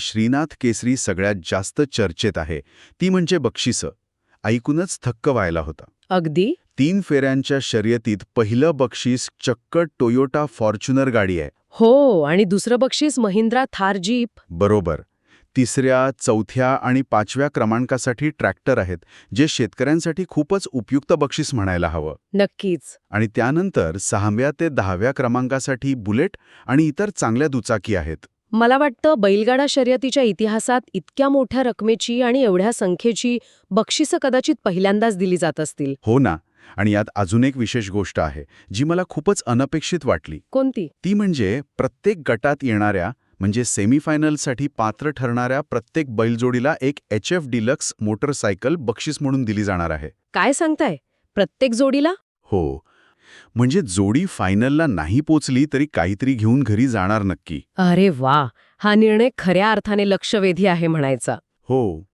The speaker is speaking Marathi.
श्रीनाथ केसरी सगळ्यात जास्त चर्चेत आहे. ती म्हणजे बक्षिसं. ऐकूनच थक्क व्हायला होता. अगदी? तीन फेऱ्यांच्या शर्यतीत पहिलं बक्षीस चक्क टोयोटा फॉर्च्युनर गाडी आहे. हो आणि दुसरं बक्षीस महिंद्रा थार जीप. बरोबर. तिसऱ्या चौथ्या आणि पाचव्या क्रमांकासाठी ट्रॅक्टर आहेत जे शेतकऱ्यांसाठी खूपच उपयुक्त बक्षीस म्हणायला हवं. नक्कीच. आणि त्यानंतर सहाव्या ते दहाव्या क्रमांकासाठी बुलेट आणि इतर चांगल्या दुचाकी आहेत. मला वाटतं बैलगाडा शर्यतीच्या इतिहासात इतक्या मोठ्या रकमेची आणि एवढ्या संख्येची बक्षिसं कदाचित पहिल्यांदाच दिली जात असतील. हो ना. आणि यात अजून एक विशेष गोष्ट आहे जी मला खूपच अनपेक्षित वाटली. कोणती? ती म्हणजे प्रत्येक गटात येणाऱ्या म्हणजे सेमीफायनलसाठी पात्र ठरणाऱ्या प्रत्येक बैलजोडीला एक एच एफ डिलक्स मोटरसायकल बक्षीस म्हणून दिली जाणार आहे. काय सांगताय? प्रत्येक जोडीला? हो. म्हणजे जोडी फायनलला नाही पोचली तरी काहीतरी घेऊन घरी जाणार नक्की. अरे वा! हा निर्णय खऱ्या अर्थाने लक्षवेधी आहे म्हणायचा. हो.